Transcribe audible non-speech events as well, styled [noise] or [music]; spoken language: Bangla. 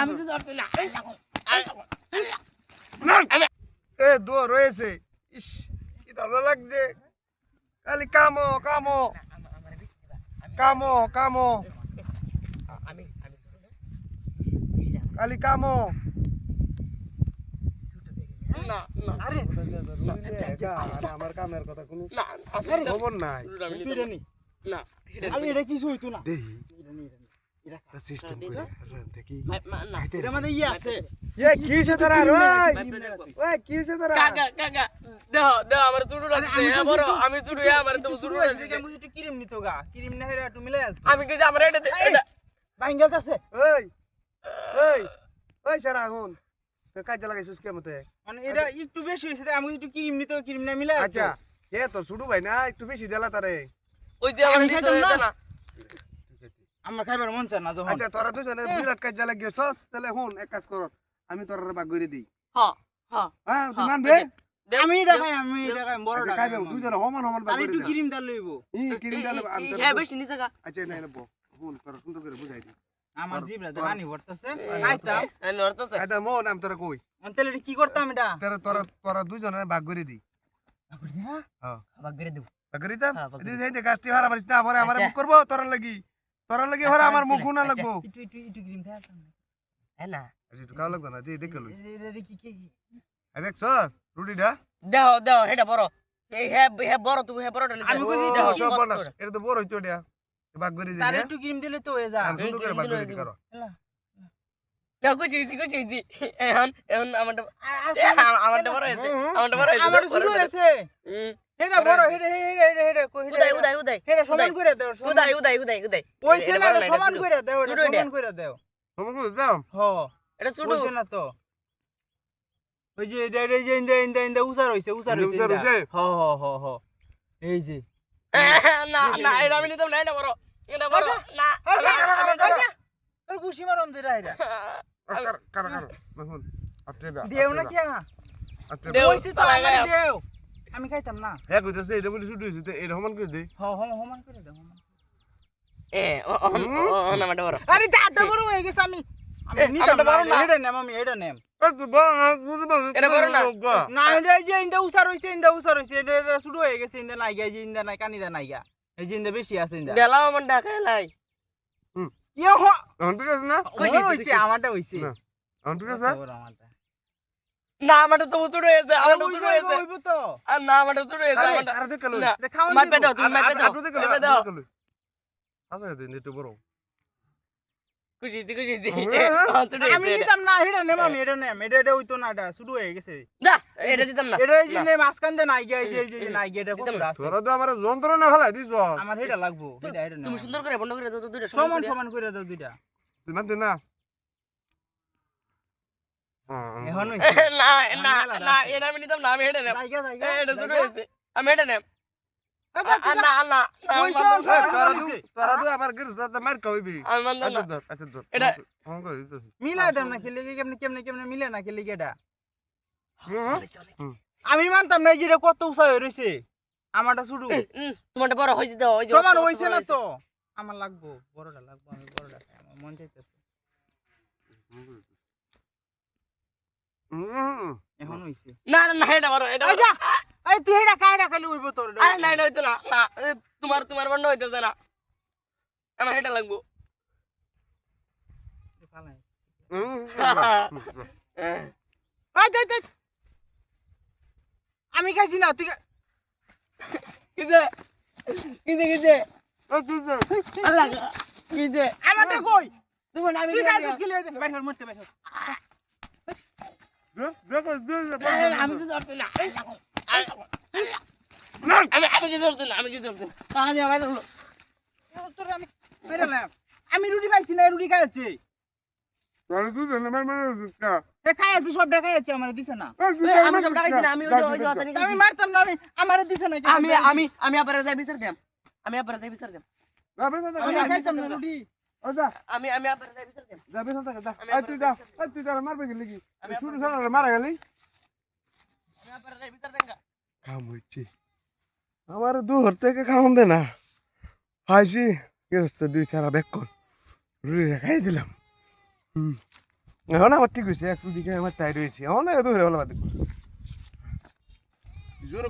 আমি কিছু করছি এ দো রয়েছে ইস কি ভালো লাগছে খালি কামো কামো কামো কামো আমি আমি খালি কামো না না আরে আমার কামের কথা কোনো না খবর নাই তুই রে নি না আমি এটা কিছু হইতো না দেখি সিস্টেম? করে দেখি না এটার ইয়ে আছে এ কি হইছে তোরা ওই ওই কি হইছে তোরা কাকা কাকা দেহ দেহ আমার চুড়ু লাগছে আমি তো বড় আমি চুড়ু আমার তো একটু চুড়ু শুরু হয়েছে, লাগছে আমি একটু ক্রিম নিতো গা ক্রিম না হেরা একটু মিলাই আমি কিছু আমার এটা এটা ভাঙ্গা কাছে ওই ওই ওই সারা হুন তো কাজে লাগাইছিস কেমতে মানে এটা একটু বেশি হয়েছে আমি একটু ক্রিম নিতো ক্রিম না মিলাই আচ্ছা এ তোর ছোট ভাই না একটু বেশি দিলা তারে ওই যে আমি খাইতাম না। আমার খাইবার মন চায় না যখন। আচ্ছা তোরা দুজনে বিরাট কাজে লাগিয়েছস তাহলে হুন এক কাজ কর আমি তোর ভাগ করে দিই। হ্যাঁ হ্যাঁ হ্যাঁ তুই হ্যাঁ, মানবে আমি এটা দে- খাই আমি এটা খাই বড় আচ্ছা খাইবে দুজনে সমান সমান ভাগ আর করে ক্রিম ডাল লইব। ই কিরিম আমি হ্যাঁ বেশি নিছে কা আচ্ছা না হুন তোর সুন্দর করে বুঝাই দিই। আমার জিবরা পানি ভরতেছে। খাইতাম। এই নড়তেছে আচ্ছা মন আমি তোরা কই? তাহলে কি করতাম এটা? তোরা তোরা তোরা দুজনে ভাগ করে দিই হ্যাঁ। ভাগ করে ভাগ করে হ্যাঁ, ভাগ করে যাইতে গাছটি হারা না পরে আমার। মুখ করব তোরা লাগি। তোরা লাগি হরে আমার মুখ না লাগবো? একটু একটু একটু ক্রিম খাইতাম হ্যাঁ না? আচ্ছা, একটু লাগবে না? দিয়ে দেখে লই। এটা এটা কি কি রুটিটা। দেহ দেহ এটা বড়। এই বড় তুই বড়টা নিছে আমি কইছি ও, সব কত এটা তো বড় হইতো এটা। ভাগ করে দিই তার একটু ক্রিম দিলে তো হয়ে যায়। আমি সুন্দর করে ভাগ করে দিই করো। দেহ কুচি কুচি কুচি কুচি। এখন এখন আমারটা আর- আর- এ, আমারটা বড় হয়েছে আমারটা বড় হয়েছে আমার শুরু হয়েছে। হুম। হেডা বড় হেডা হেডা হেডা হেডা কই হেডা উদয় উদয় উদয়। হেডা সমান করে দাও উদয় উদয় উদয় উদয়। ওই এটা সেনা বড় না, সমান করে দাও ছোট এটা এটা। সমান করে দাও। হ। এটা শুধু বুঝছে না তো। ওই যে এটা এটা এই যে ইন্দা ইন্দা ইন্দা উসার হইছে উসার হইছে উসার হইছে? হ হ হ হ। এই যে। [laughs] না না এটা আমি নিতাম না এটা বড়। এটা বড়। আচ্ছা। না আমি- আচ্ছা। তোর ঘুষি মারন দে রাইরা কার কার কার? দেখুন আটে দা দেও না কি আটে দেও। তো তালাই দেও। আমি খাইতাম না। হ্যাঁ কইতাছে এটা বলি শুধু হইছে এটা সমান করে দে। হ হ সমান করে দাও সমান। এ ও ও ও না আমারটা বড়। আরে দাঁড়টা বড় হয়ে গেছে আমি আমি নিতাম বড় না না। এটা নেম আমি এটা নেম। তো এটা বড় না। না এটা যে ইন্দা উসার হইছে ইন্দা উসার হইছে এটা শুরু হয়ে গেছে ইন্দা নাই গা ইন্দা নাই কানিদা নাই গা এই যে ইন্দা বেশি আছে ইন্দা। দেলাও মন লাই। ইয়ে হ। না? খুশি হইছে, আমারটা হইছে। আমারটা। না আমারটা তো উতুড় হয়েছে আমারটা উতুড় হইবো, হয়েছে। হইবো তো। আর না আমারটা উতুড় হয়েছে আরে আমারটা আরে দেখে লই। না এটা খাওয়ান মাপে দিব। দাও তুমি মাপে দাও আটু দেখে মাপে দাও। আচ্ছা দিন একটু বড়। খুশি খুশি। হ্যাঁ, হ্যাঁ। উতুড় আমি না এটা নেম আমি এটা নেম এটা এটা হইতো না এটা শুরু হয়ে গেছে। যা এটা দিতাম না। এটা এই যে না। নেম আজকান দে নাই গা এই যে এই যে নাই গা এটা না। আছে? তোরা তো আমার যন্ত্রণা ফেলাই দিছ আমার এটা লাগবো এটা এটা তুমি সুন্দর করে বন্ধ করে দাও তো দুইটা সমান। সমান করে। দাও দুইটা। না না না না না এটা আমি নিতাম না আমি এটা নেব এটা হয়েছে আমি এটা নেব আর না না না, আমি মানতাম না। হইছে। তোরা তুই তোরা তুই আমার গির দাদা মার কইবি আমি মানতাম আচ্ছা না ধর আচ্ছা ধর এটা- হ্যাঁ কই দিতেছি মিলাই দেম না খেলে কেমনে কেমনে কেমনে মিলে না খেলে এটা হ্যাঁ হইছে, হইছে। আমি মানতাম না এই যে কত উঁচা হয়ে রয়েছে আমারটা শুরু হুম, তোমারটা বড় হয়েছে দাও ওই যে সমান অত- অত হইছে বড় না তো আমার লাগবো বড়টা লাগবো আমি বড়টা আমার মন চাইতেছে এখন হইছে। না না না এটা বড় এটা এই বড়। যা এই তুই এটা কাইডা খালি হইব তোর আরে না এটা হইতো না না এ, তোমার তোমার বন্ধ হইতেছে না। আমার এটা লাগবো। ফালাই। হুম। এই, দেখ, দেখ। আমি খাইছি না তুই আমারটা কই? আমি তুই খাইছিস খেলে বাইর মরতে বাইর আমি কিছু করছি না আমি আমি কিছু না আমি কিছু করছি না আমি আমার আমি বেরালাম আমি রুটি খাইছি না রুটি খাইছি। তোরা তুই জানা মার মার কা সব দেখাইছি আমার দিছে না। আমি সব না আমি ওই ওই আমি মারতাম না আমি আমার দিছে না আমি আমি আমি আবার যাই বিচার দেম। আমি আবার যাই বিচার দেম। আমি খাইতাম না রুটি। ওজা আমি আমি আবার যা এই তুই যা তুই মারবে গেলি কি শুরু সারা মারা গেলি? আমি আবার যাই বিচার দেম কাম হচ্ছে আমার দুহর থেকে খাওয়ান দে না। হাসি কি হচ্ছে দুই চারা বেক কর। রুটি খাই দিলাম। এখন আমার ঠিক হয়েছে একটু দিকে আমার তাই রয়েছে। অনেক দূরে হলো বাদ জোর